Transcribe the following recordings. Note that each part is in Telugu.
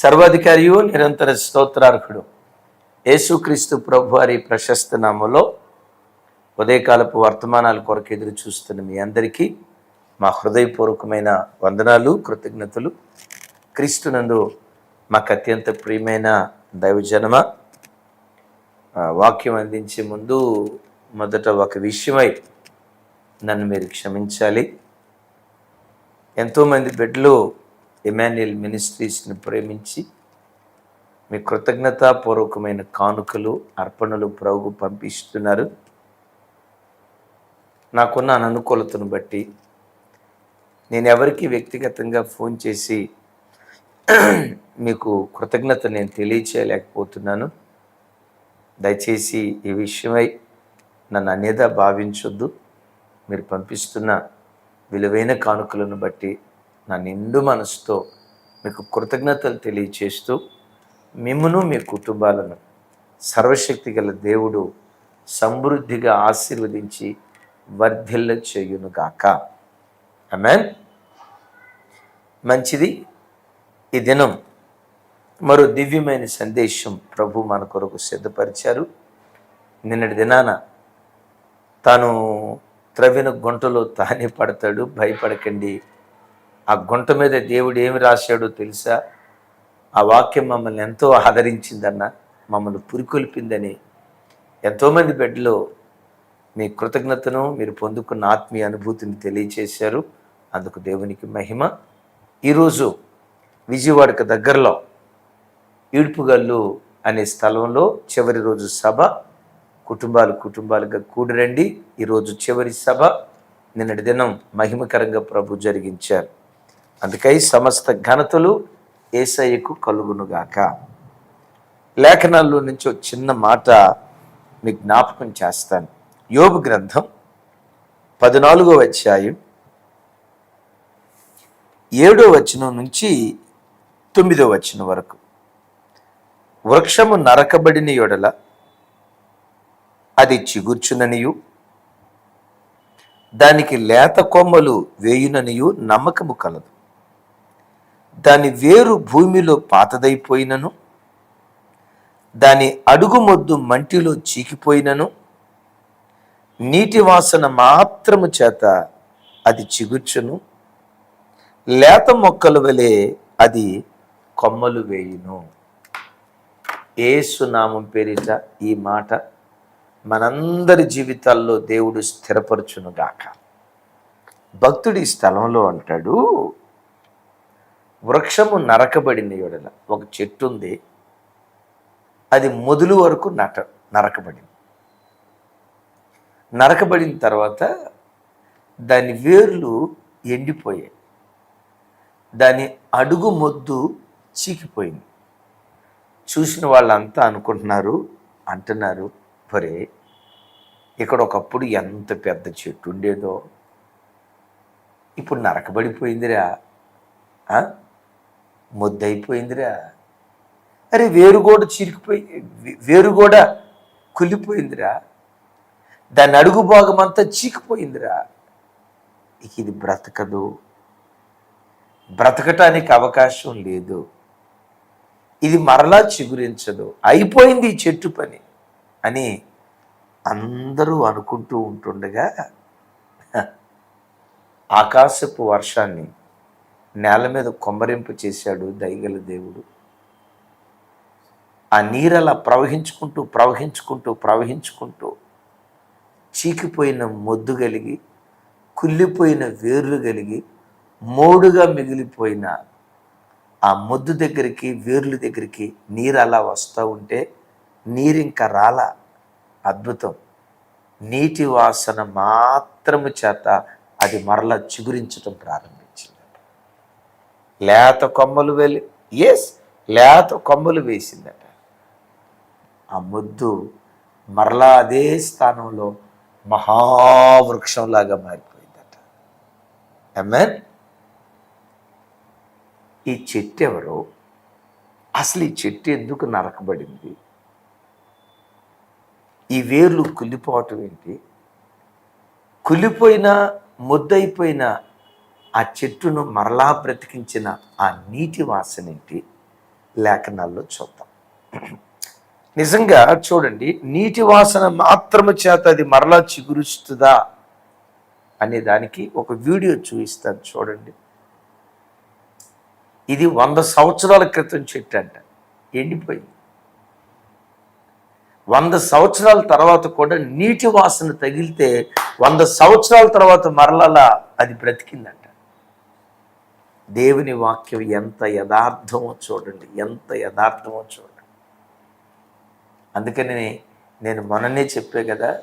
సర్వాధికారియు నిరంతర స్తోత్రార్హుడు. యేసుక్రీస్తు ప్రభు వారి ప్రశస్త నామంలో ఉదయకాలపు వర్తమానాల కొరకు ఎదురు చూస్తున్న మీ అందరికీ మా హృదయపూర్వకమైన వందనాలు కృతజ్ఞతలు. క్రీస్తునందు మాకు అత్యంత ప్రియమైన దైవజనమ వాక్యం అందించే ముందు మొదట ఒక విషయమై నన్ను మీరు క్షమించాలి. ఎంతోమంది బిడ్డలు ఇమాన్యుయల్ మినిస్ట్రీస్ని ప్రేమించి మీ కృతజ్ఞతాపూర్వకమైన కానుకలు అర్పణలు ప్రభుకు పంపిస్తున్నారు. నాకున్న అననుకూలతను బట్టి నేను ఎవరికి వ్యక్తిగతంగా ఫోన్ చేసి మీకు కృతజ్ఞత నేను తెలియచేయలేకపోతున్నాను. దయచేసి ఈ విషయమై నన్ను అనేదా భావించొద్దు. మీరు పంపిస్తున్న విలువైన కానుకలను బట్టి నా నిండు మనసుతో మీకు కృతజ్ఞతలు తెలియచేస్తూ మిమ్మును మీ కుటుంబాలను సర్వశక్తి గల దేవుడు సమృద్ధిగా ఆశీర్వదించి వర్ధిల్ల చేయునుగాక అమెన్ మంచిది. ఈ దినం మరో దివ్యమైన సందేశం ప్రభు మన కొరకు సిద్ధపరిచారు. నిన్నటి దినాన తాను త్రవ్విన గుంటలో తానే పడతాడు. భయపడకండి. ఆ గుంట మీద దేవుడు ఏమి రాశాడో తెలుసా? ఆ వాక్యం మమ్మల్ని ఎంతో ఆదరించిందన్న మమ్మల్ని పురికొల్పిందని. ఎంతోమంది బిడ్డలు మీ కృతజ్ఞతను మీరు పొందుకున్న ఆత్మీయ అనుభూతిని తెలియచేశారు. అందుకు దేవునికి మహిమ. ఈరోజు విజయవాడకు దగ్గరలో ఈడ్పుగల్లు అనే స్థలంలో చివరి రోజు సభ. కుటుంబాలు కుటుంబాలుగా కూడిరండి. ఈరోజు చివరి సభ. నిన్నటి దినం మహిమకరంగా ప్రభు జరిగించారు. అందుకై సమస్త ఘనతలు ఏసయ్యకు కలుగునుగాక. లేఖనాల్లో నుంచి ఒక చిన్న మాట మీ జ్ఞాపకం చేస్తాను. యోగు గ్రంథం పద్నాలుగో అధ్యాయం ఏడో వచనం నుంచి తొమ్మిదో వచనం వరకు. వృక్షము నరకబడిన యొడల అది చిగుర్చుననియు దానికి లేత కొమ్మలు వేయుననియు నమ్మకము కలదు. దాని వేరు భూమిలో పాతదైపోయినను దాని అడుగుమొద్దు మంటిలో చీకిపోయినను నీటి వాసన మాత్రము చేత అది చిగుర్చును లేత మొక్కల వలె అది కొమ్మలు వేయును. ఏసునామం పేరిట ఈ మాట మనందరి జీవితాల్లో దేవుడు స్థిరపరచునుగాక. భక్తుడి స్థలంలో అంటాడు వృక్షము నరకబడిన ఎడల ఒక చెట్టు ఉంది. అది మొదలు వరకు నట నరకబడింది. నరకబడిన తర్వాత దాని వేర్లు ఎండిపోయాయి. దాని అడుగు మొద్దు చీకిపోయింది. చూసిన వాళ్ళంతా అనుకుంటున్నారు అంటున్నారు పరే ఇక్కడ ఒకప్పుడు ఎంత పెద్ద చెట్టు ఉండేదో ఇప్పుడు నరకబడిపోయిందిరా. ముద్దయిపోయిందిరా. అరే వేరు కూడా చిరికిపోయి వేరుగోడ వేరు కూడా కుళ్ళిపోయిందిరా. దాని అడుగు భాగం అంతా చీకిపోయిందిరా. ఇక ఇది బ్రతకదు. బ్రతకటానికి అవకాశం లేదు. ఇది మరలా చిగురించదు. అయిపోయింది ఈ చెట్టు పని అని అందరూ అనుకుంటూ ఉంటుండగా ఆకాశపు వర్షాన్ని నేల మీద కొమ్మరింపు చేశాడు దైగల దేవుడు. ఆ నీరు అలా ప్రవహించుకుంటూ ప్రవహించుకుంటూ ప్రవహించుకుంటూ చీకిపోయిన మొద్దు కలిగి కుళ్ళిపోయిన వేర్లు కలిగి మోడుగా మిగిలిపోయిన ఆ మొద్దు దగ్గరికి వేర్లు దగ్గరికి నీరు అలా వస్తూ ఉంటే నీరు ఇంకా రాలా అద్భుతం. నీటి వాసన మాత్రము చేత అది మరలా చిగురించటం ప్రారంభం. లేత కొమ్మలు వెళ్ళి ఎస్ లేత కొమ్మలు వేసిందట. ఆ ముద్దు మరలా అదే స్థానంలో మహావృక్షంలాగా మారిపోయిందట. ఎమ్మెన్ ఈ చెట్టు ఎవరో అసలు ఈ చెట్టు ఎందుకు నరకబడింది? ఈ వేర్లు కుళ్ళిపోవటం ఏంటి? కుళ్ళిపోయిన ముద్దయిపోయిన ఆ చెట్టును మరలా బ్రతికించిన ఆ నీటి వాసనేంటి లేఖనాల్లో చూద్దాం. నిజంగా చూడండి నీటి వాసన మాత్రము చేత అది మరలా చిగురుస్తుందా అనే దానికి ఒక వీడియో చూపిస్తాను చూడండి. ఇది వంద సంవత్సరాల క్రితం చెట్టు అంట ఎండిపోయింది. వంద సంవత్సరాల తర్వాత కూడా నీటి వాసన తగిలితే వంద సంవత్సరాల తర్వాత మరలలా అది బ్రతికిందంట. దేవుని వాక్యం ఎంత యథార్థమో చూడండి ఎంత యథార్థమో చూడండి. అందుకని నేను మొన్ననే చెప్పే కదా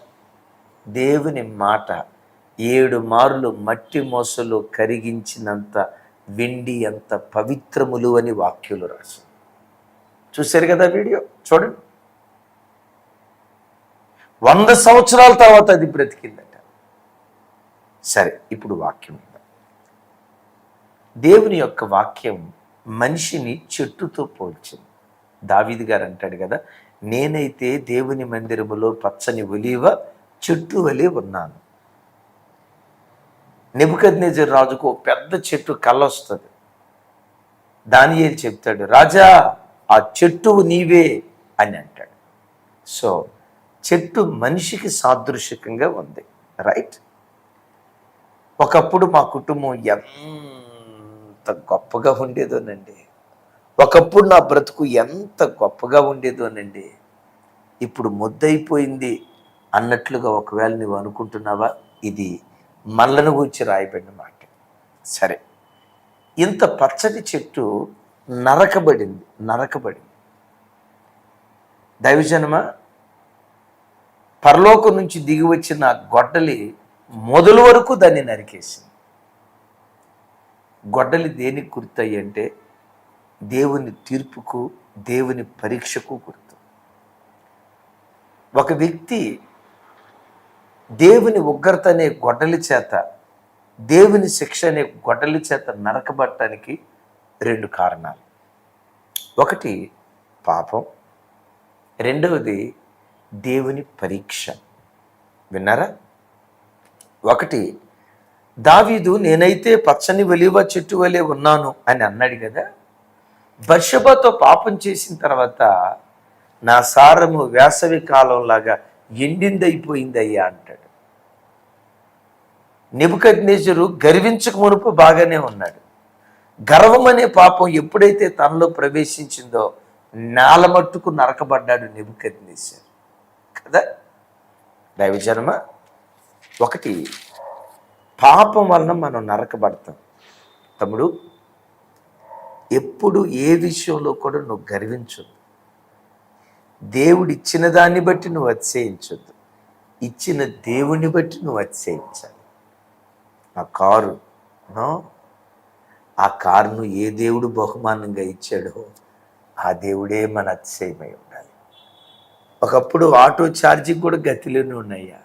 దేవుని మాట ఏడు మార్లు మట్టి మోసలు కరిగించినంత వెండి ఎంత పవిత్రములు అని వాక్యులు రాసి చూశారు కదా వీడియో? చూడండి. వంద సంవత్సరాల తర్వాత అది బ్రతికిందట. సరే ఇప్పుడు వాక్యం దేవుని యొక్క వాక్యం మనిషిని చెట్టుతో పోల్చింది. దావీది గారు అంటాడు కదా నేనైతే దేవుని మందిరములో పచ్చని ఒలివ చెట్టు వలె ఉన్నాను. నెబుకద్నేజర్ రాజుకు పెద్ద చెట్టు కళ్ళొస్తుంది దాని ఏం చెప్తాడు రాజా ఆ చెట్టు నీవే అని అంటాడు. సో చెట్టు మనిషికి సాదృశ్యకంగా ఉంది రైట్? ఒకప్పుడు మా కుటుంబం ఎంత ఎంత గొప్పగా ఉండేదోనండి. ఒకప్పుడు నా బ్రతుకు ఎంత గొప్పగా ఉండేదోనండి. ఇప్పుడు ముద్దయిపోయింది అన్నట్లుగా ఒకవేళ నువ్వు అనుకుంటున్నావా? ఇది మల్లను గురించి రాయబడిన మాట. సరే. ఇంత పచ్చటి చెట్టు నరకబడింది నరకబడింది. దైవజనమ పరలోకం నుంచి దిగి వచ్చిన గొడ్డలి మొదలు వరకు దాన్ని నరికేసింది. గొడ్డలి దేనికి గుర్తయ్యి అంటే దేవుని తీర్పుకు దేవుని పరీక్షకు గుర్తు. ఒక వ్యక్తి దేవుని ఉగ్రత అనే గొడ్డలి చేత దేవుని శిక్ష అనే గొడ్డలి చేత నరకబట్టడానికి రెండు కారణాలు. ఒకటి పాపం రెండవది దేవుని పరీక్ష. విన్నారా? ఒకటి దావీదు నేనైతే పచ్చని వెలివ చెట్టు వలె ఉన్నాను అని అన్నాడు కదా. బర్షబతో పాపం చేసిన తర్వాత నా సారము వేసవి కాలంలాగా ఎండిందైపోయిందయ్యా అంటాడు. నెబుకజ్ఞేశ్వరు గర్వించక మునుపు బాగానే ఉన్నాడు. గర్వం అనే పాపం ఎప్పుడైతే తనలో ప్రవేశించిందో నేల మట్టుకు నరకబడ్డాడు నెబుకజ్ఞేశ్వరు కదా. దైవజన్మ ఒకటి పాపం వలన మనం నరకబడతాం. తమ్ముడు ఎప్పుడు ఏ విషయంలో కూడా నువ్వు గర్వించొద్దు. దేవుడు ఇచ్చిన దాన్ని బట్టి నువ్వు అతిశయించొద్దు. ఇచ్చిన దేవుని బట్టి నువ్వు అతిశయించాలి. ఆ కారు నో? ఆ కారును ఏ దేవుడు బహుమానంగా ఇచ్చాడో ఆ దేవుడే మన అతిశయమై ఉండాలి. ఒకప్పుడు ఆటో ఛార్జింగ్ కూడా గతిలోనే ఉన్నాయా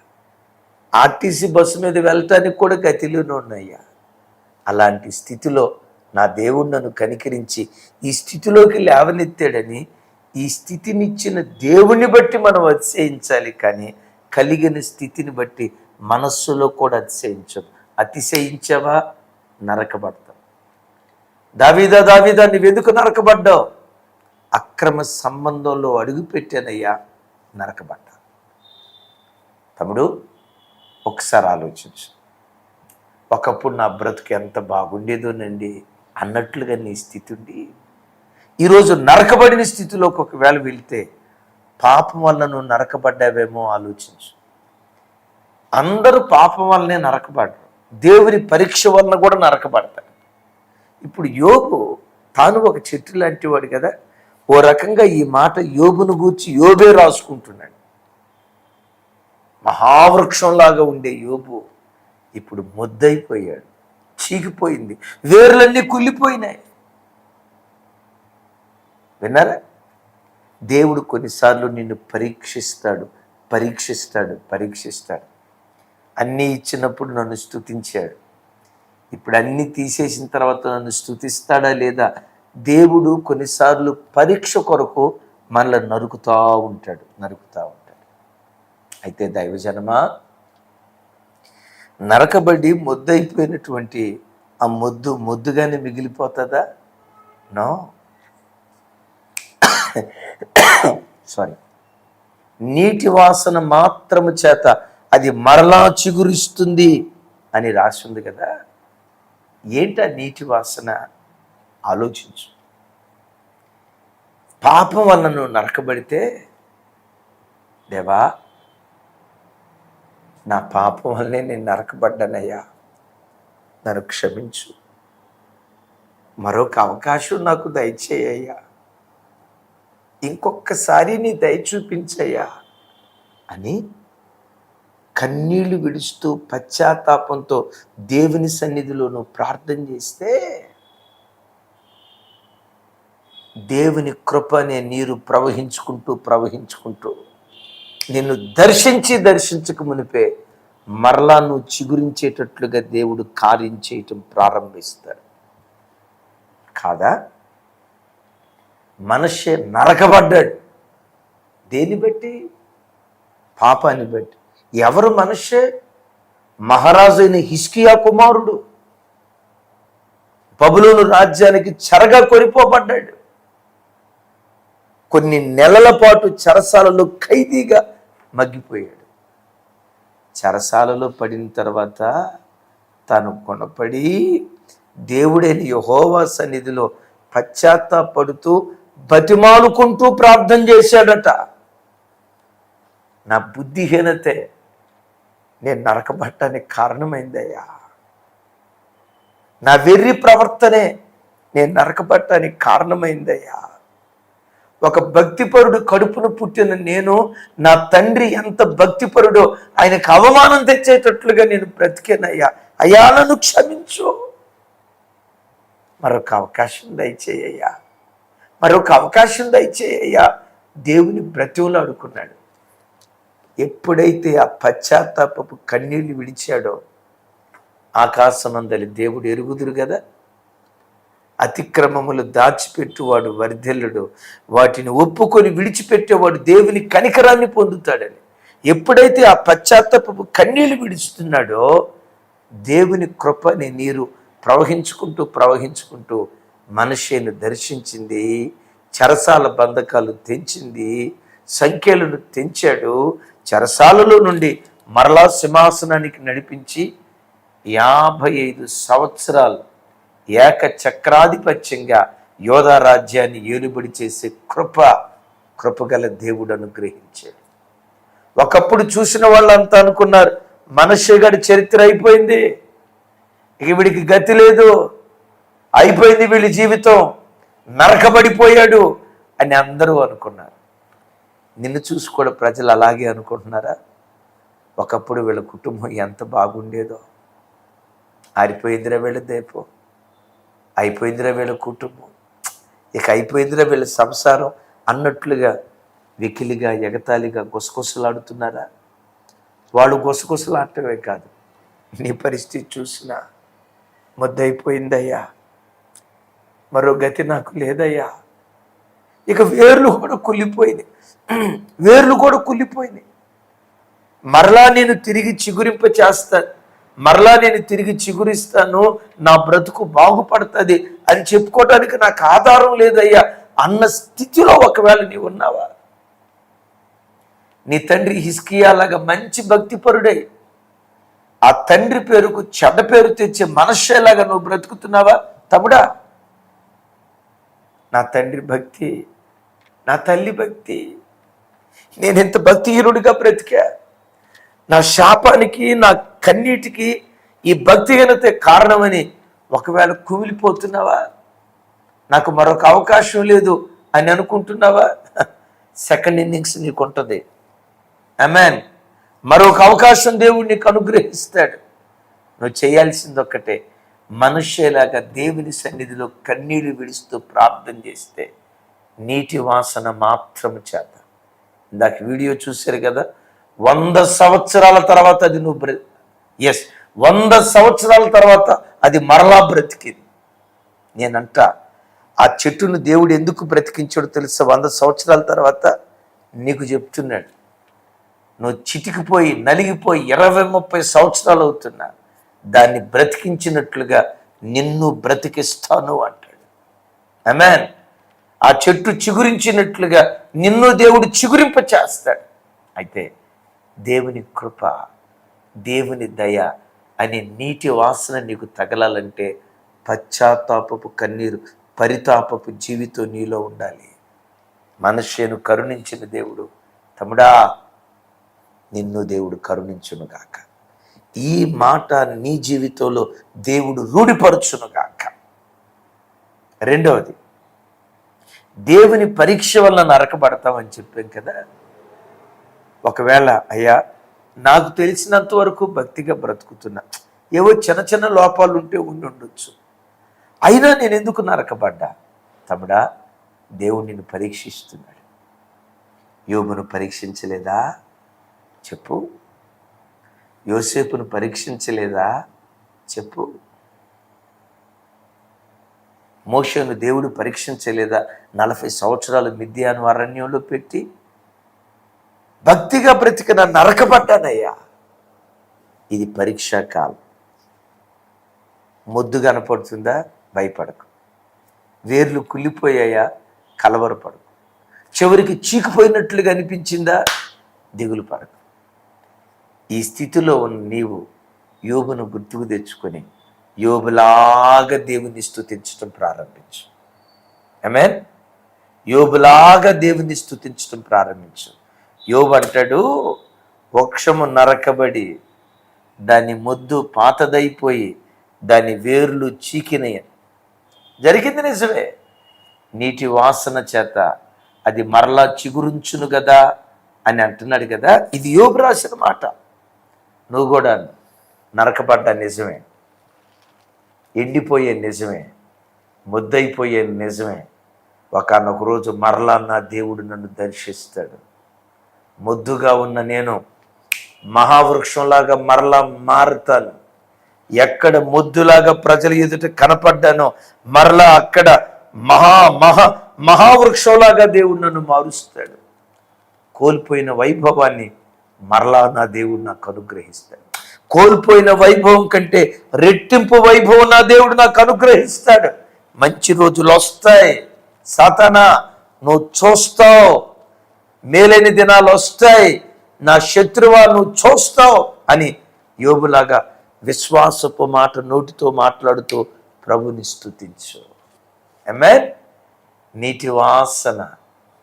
ఆర్టీసీ బస్సు మీద వెళ్ళటానికి కూడా గతిలోనే ఉన్నాయ్యా. అలాంటి స్థితిలో నా దేవుడు నన్ను కనికరించి ఈ స్థితిలోకి లేవనెత్తాడని ఈ స్థితినిచ్చిన దేవుని బట్టి మనం అతిశయించాలి కానీ కలిగిన స్థితిని బట్టి మనస్సులో కూడా అతిశయించదు అతిశయించవా? నరకబడతావు దావీదా దావీదా నువ్వెందుకు నరకబడ్డావు అక్రమ సంబంధంలో అడుగుపెట్టానయ్యా నరకబడ్డా తమ్ముడు ఒకసారి ఆలోచించు. ఒకప్పుడు నా బ్రతుకు ఎంత బాగుండేదోనండి అన్నట్లుగా నీ స్థితి ఉండి. ఈరోజు నరకబడిన స్థితిలోకి ఒకవేళ వెళితే పాపం వల్ల నువ్వు నరకబడ్డావేమో ఆలోచించు. అందరూ పాపం వల్లనే నరకబడ్డారు దేవుని పరీక్ష వలన కూడా నరకబడతారు ఇప్పుడు యోగు తాను ఒక చెట్టు లాంటి వాడు కదా ఓ రకంగా ఈ మాట యోగును గూర్చి యోబే రాసుకుంటున్నాడు. మహావృక్షంలాగా ఉండే యోబు ఇప్పుడు ముద్దయిపోయాడు చీకిపోయింది వేర్లన్నీ కుళ్ళిపోయినాయి. విన్నారా? దేవుడు కొన్నిసార్లు నిన్ను పరీక్షిస్తాడు పరీక్షిస్తాడు పరీక్షిస్తాడు. అన్నీ ఇచ్చినప్పుడు నన్ను స్తుతించాడు. ఇప్పుడు అన్నీ తీసేసిన తర్వాత నన్ను స్తుతిస్తాడా లేదా? దేవుడు కొన్నిసార్లు పరీక్ష కొరకు మనల్ని నరుకుతూ ఉంటాడు నరుకుతా ఉంటాడు. అయితే దైవజనమా? నరకబడి మొద్దయిపోయినటువంటి ఆ ముద్దు ముద్దుగానే మిగిలిపోతుందా? నో. సారీ. నీటి వాసన మాత్రము చేత అది మరలా చిగురిస్తుంది అని రాసింది కదా. ఏంటా నీటి వాసన? ఆలోచించు. పాపం వల్ల నువ్వు నరకబడితే దేవా నా పాపం వల్లనే నేను నరకబడ్డానయ్యా. నన్ను క్షమించు. మరొక అవకాశం నాకు దయచేయ్యా ఇంకొకసారి నీ దయ చూపించయ్యా అని కన్నీళ్ళు విడుస్తూ పశ్చాత్తాపంతో దేవుని సన్నిధిలో నువ్వు ప్రార్థన చేస్తే దేవుని కృప అనే నీరు ప్రవహించుకుంటూ ప్రవహించుకుంటూ నిన్ను దర్శించి దర్శించక మునిపే మరలా నువ్వు చిగురించేటట్లుగా దేవుడు కార్యం చేయటం ప్రారంభిస్తాడు కాదా? మనిషి నరకబడ్డాడు. దేని బట్టి? పాపాన్ని బట్టి. ఎవరు మనిషే మహారాజు అయిన హిస్కియా కుమారుడు. బబులోను రాజ్యానికి చెరగా కొరిపోబడ్డాడు కొన్ని నెలల పాటు చెరసాలలో ఖైదీగా మగ్గిపోయాడు. చెరసాలలో పడిన తర్వాత తను కొనపడి దేవుడైన యహోవా సన్నిధిలో పశ్చాత్తాపడుతూ బతిమాలుకుంటూ ప్రార్థన చేశాడట. నా బుద్ధిహీనతే నేను నరకబట్టానికి కారణమైందయ్యా. నా వెర్రి ప్రవర్తనే నేను నరకబట్టానికి కారణమైందయ్యా. ఒక భక్తిపరుడు కడుపును పుట్టిన నేను నా తండ్రి ఎంత భక్తిపరుడో ఆయనకు అవమానం తెచ్చేటట్లుగా నేను బ్రతికేనయ్యా. అయ్యా నన్ను క్షమించు. మరొక అవకాశం దయచేయ్యా మరొక అవకాశం దయచేయ్యా దేవుని బ్రతివులు అడుకున్నాడు ఎప్పుడైతే ఆ పశ్చాత్తాపపు కన్నీళ్ళు విడిచాడో ఆకాశమందలి దేవుడు ఎరుగుదురు కదా అతిక్రమములు దాచిపెట్టువాడు వర్ధిల్లుడు. వాటిని ఒప్పుకొని విడిచిపెట్టేవాడు దేవుని కనికరాన్ని పొందుతాడని. ఎప్పుడైతే ఆ పశ్చాత్తాపపు కన్నీళ్ళు విడుస్తున్నాడో దేవుని కృపని నీరు ప్రవహించుకుంటూ ప్రవహించుకుంటూ మనిషిని దర్శించింది చరసాల బంధకాలు తెంచింది సంఖ్యలను తెంచాడు. చరసాలలో నుండి మరలా సింహాసనానికి నడిపించి యాభై ఐదు సంవత్సరాలు ఏక చక్రాధిపత్యంగా యోధా రాజ్యాన్ని ఏలుబడి చేసే కృప కృపగల దేవుడు అనుగ్రహించాడు. ఒకప్పుడు చూసిన వాళ్ళంతా అనుకున్నారు మనషేగడి చరిత్ర అయిపోయింది. ఇక వీడికి గతి లేదు. అయిపోయింది వీళ్ళ జీవితం. నరకబడిపోయాడు అని అందరూ అనుకున్నారు. నిన్ను చూసి కూడా ప్రజలు అలాగే అనుకుంటున్నారా? ఒకప్పుడు వీళ్ళ కుటుంబం ఎంత బాగుండేదో. ఆరిపోయిందిరా వీళ్ళ దేపో. అయిపోయిందిరా వీళ్ళ కుటుంబం. ఇక అయిపోయిందిరా వీళ్ళ సంసారం అన్నట్లుగా వెకిలిగా ఎగతాళిగా గుసగుసలాడుతున్నారా? వాళ్ళు గుసగుసలాడటమే కాదు నీ పరిస్థితి చూసినా ముద్దయిపోయిందయ్యా. మరో గతి నాకు లేదయ్యా. ఇక వేర్లు కూడా కుళ్ళిపోయినాయి. వేర్లు కూడా కుళ్ళిపోయినాయి. మరలా నేను తిరిగి చిగురింప చేస్తాను మరలా నేను తిరిగి చిగురిస్తాను నా బ్రతుకు బాగుపడుతుంది అని చెప్పుకోవటానికి నాకు ఆధారం లేదయ్యా. అన్న స్థితిలో ఒకవేళ నీవు ఉన్నావా? నీ తండ్రి హిస్కియాలాగా మంచి భక్తిపరుడై ఆ తండ్రి పేరుకు చెడ్డ పేరు తెచ్చే మనస్సేలాగా నువ్వు బ్రతుకుతున్నావా? తమ్ముడా నా తండ్రి భక్తి నా తల్లి భక్తి నేను ఎంత భక్తిహీనుడిగా బ్రతికా? నా శాపానికి నా కన్నీటికి ఈ భక్తిహీనత కారణమని ఒకవేళ కుమిలిపోతున్నావా? నాకు మరొక అవకాశం లేదు అని అనుకుంటున్నావా? సెకండ్ ఇన్నింగ్స్ నీకు ఉంటుంది అమెన్ మరొక అవకాశం దేవుడు నీకు అనుగ్రహిస్తాడు. నువ్వు చేయాల్సింది ఒక్కటే. మనుష్యలాగా దేవుని సన్నిధిలో కన్నీళ్ళు విడుస్తూ ప్రార్థన చేస్తే నీటి వాసన మాత్రం చేత. ఇందాక వీడియో చూశారు కదా? వంద సంవత్సరాల తర్వాత అది నువ్వు బ్ర ఎస్ వంద సంవత్సరాల తర్వాత అది మరలా బ్రతికింది. నేనంట ఆ చెట్టును దేవుడు ఎందుకు బ్రతికించాడో తెలుసా? వంద సంవత్సరాల తర్వాత నీకు చెప్తున్నాడు. నువ్వు చిటికిపోయి నలిగిపోయి ఇరవై ముప్పై సంవత్సరాలు అవుతున్నా. దాన్ని బ్రతికించినట్లుగా నిన్ను బ్రతికిస్తాను అంటాడు. అమెన్ ఆ చెట్టు చిగురించినట్లుగా నిన్ను దేవుడు చిగురింప చేస్తాడు అయితే దేవుని కృప దేవుని దయ అనే నీటి వాసన నీకు తగలాలంటే పశ్చాత్తాపపు కన్నీరు పరితాపపు జీవితం నీలో ఉండాలి. మనుష్యను కరుణించిన దేవుడు తమ్ముడా నిన్ను దేవుడు కరుణించునుగాక. ఈ మాట నీ జీవితంలో దేవుడు రూఢిపరచునుగాక. రెండవది దేవుని పరీక్ష వల్ల నరకబడతామని చెప్పాం కదా? ఒకవేళ అయ్యా నాకు తెలిసినంత వరకు భక్తిగా బ్రతుకుతున్నా. ఏవో చిన్న చిన్న లోపాలు ఉంటే ఉండి ఉండొచ్చు. అయినా నేను ఎందుకు నరకబడ్డా? తమ్ముడా దేవుడు నిన్ను పరీక్షిస్తున్నాడు. యోగును పరీక్షించలేదా? చెప్పు. యోసేపును పరీక్షించలేదా? చెప్పు. మోషను దేవుడు పరీక్షించలేదా? నలభై సంవత్సరాలు మిథ్యాను అరణ్యంలో పెట్టి భక్తిగా బ్రతికిన నరకబడ్డానయ్యా ఇది పరీక్షా కాలం. మొద్దు కనపడుతుందా? భయపడకు. వేర్లు కుళ్ళిపోయాయా? కలవరపడకు. చివరికి చీకిపోయినట్లుగా అనిపించిందా? దిగులు పడకు. ఈ స్థితిలో ఉన్న నీవు యోబును గుర్తుకు తెచ్చుకొని యోబులాగా దేవుని స్థుతించడం ప్రారంభించు. ఐ మీన్ యోబులాగా దేవుని స్థుతించడం ప్రారంభించు. యోబు అంటాడు వృక్షము నరకబడి దాని మొద్దు పాతదైపోయి దాని వేర్లు చీకినయ. జరిగింది నిజమే. నీటి వాసన చేత అది మరలా చిగురుంచును కదా అని అంటున్నాడు కదా ఇది యోబు రాసిన మాట. నువ్వు కూడా నరకబడ్డా నిజమే. ఎండిపోయే నిజమే. ముద్దయిపోయే నిజమే. ఒకనొక రోజు మరలా నా దేవుడు నన్ను దర్శిస్తాడు. ముద్దుగా ఉన్న నేను మహావృక్షంలాగా మరలా మారుతాను. ఎక్కడ ముద్దులాగా ప్రజల ఎదుట కనపడ్డానో మరలా అక్కడ మహా మహా మహావృక్షంలాగా దేవుడు నన్ను మారుస్తాడు. కోల్పోయిన వైభవాన్ని మరలా నా దేవుడు నాకు అనుగ్రహిస్తాడు. కోల్పోయిన వైభవం కంటే రెట్టింపు వైభవం నా దేవుడు నాకు అనుగ్రహిస్తాడు. మంచి రోజులు వస్తాయి. సాతానా నువ్వు చూస్తావు. మేలైన దినాలు వస్తాయి. నా శత్రువా నువ్వు చూస్తావు అని యోబులాగా విశ్వాసపు మాట నోటితో మాట్లాడుతూ ప్రభుని స్థుతించు ఎమ్మె నీటి వాసన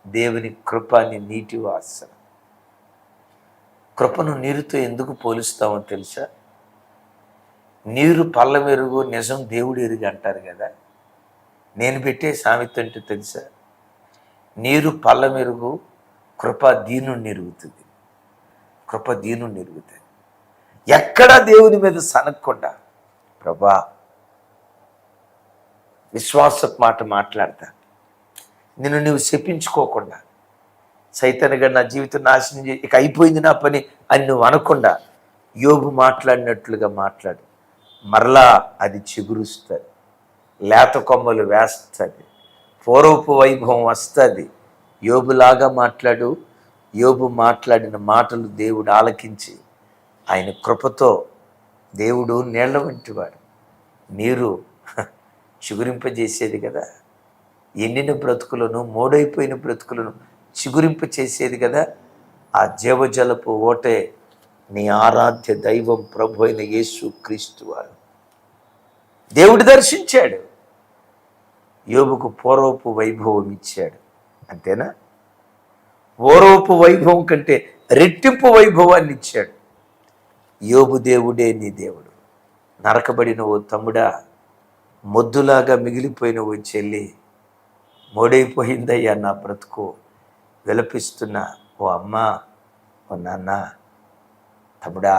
దేవుని కృపని నీటి వాసన. కృపను నీరుతో ఎందుకు పోలుస్తామో తెలుసా? నీరు పళ్ళ మెరుగు నిజం దేవుడు ఎరుగు అంటారు కదా. నేను పెట్టే సామెత అంటే తెలుసా? నీరు పళ్ళ మెరుగు కృప దీను నిరుగుతుంది. కృప దీను నిరుగుతుంది. ఎక్కడా దేవుని మీద సనక్కుండా ప్రభా విశ్వాస మాట మాట్లాడతా. నిన్ను నువ్వు శపించుకోకుండా. సైతన్గా నా జీవితం నాశనం చే ఇక అయిపోయింది నా పని అని నువ్వు అనకుండా యోగు మాట్లాడినట్లుగా మాట్లాడు. మరలా అది చిగురుస్తుంది. లేత కొమ్మలు వేస్తుంది. పూర్వపు వైభవం వస్తుంది. యోబులాగా మాట్లాడు యోబు మాట్లాడిన మాటలు దేవుడు ఆలకించి ఆయన కృపతో దేవుడు నీళ్ళ వంటివాడు నీరు చిగురింపజేసేది కదా. ఎండిన బ్రతుకులను మోడైపోయిన బ్రతుకులను చిగురింప చేసేది కదా. ఆ జీవజలపు ఓటే నీ ఆరాధ్య దైవం ప్రభు అయిన యేసు క్రీస్తు వారు. దేవుడు దర్శించాడు. యోబుకు పూర్వపు వైభవం ఇచ్చాడు. అంతేనా? ఓరోపు వైభవం కంటే రెట్టింపు వైభవాన్ని ఇచ్చాడు. యోబు దేవుడే నీ దేవుడు. నరకబడిన ఓ తమ్ముడా మొద్దులాగా మిగిలిపోయిన ఓ చెల్లి మోడైపోయిందయ్యా నా బ్రతుకు. విలపిస్తున్న ఓ అమ్మ ఓ నాన్న తమ్ముడా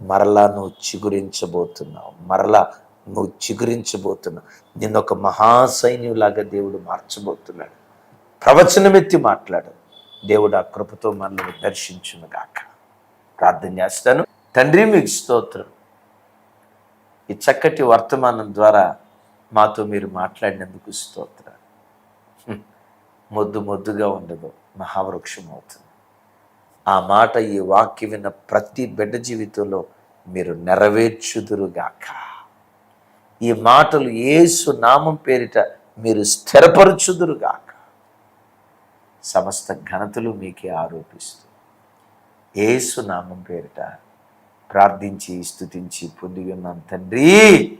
మరలా నువ్వు చిగురించబోతున్నావు. మరలా నువ్వు చిగురించబోతున్నావు నిన్న ఒక మహాసైన్యులాగా దేవుడు మార్చబోతున్నాడు. ప్రవచనమెత్తి మాట్లాడు. దేవుడు ఆ కృపతో మనల్ని దర్శించును గాక. ప్రార్థన చేస్తాను. తండ్రి మీకు స్తోత్రం. ఈ చక్కటి వర్తమానం ద్వారా మాతో మీరు మాట్లాడినందుకు స్తోత్రం. మొద్దు మొద్దుగా ఉండదు. మహావృక్షం అవుతుంది ఆ మాట ఈ వాక్య విన్న ప్రతి బిడ్డ జీవితంలో మీరు నెరవేర్చుదురుగాక ఈ మాటలు ఏసు నామం పేరిట మీరు స్థిరపరచుదురుగాక. సమస్త ఘనతలు మీకే ఆరోపిస్తూ ఏసు నామం పేరిట ప్రార్థించి స్థుతించి పొంది ఉన్నాం తండ్రి.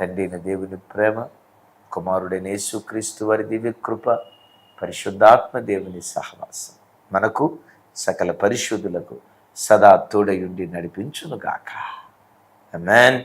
తండ్రి అయిన దేవుని ప్రేమ కుమారుడైన యేసుక్రీస్తు వారి దివ్య కృప పరిశుద్ధాత్మ దేవుని సహవాసం మనకు సకల పరిశుద్ధులకు సదా తోడయుండి నడిపించునుగాక. అమెన్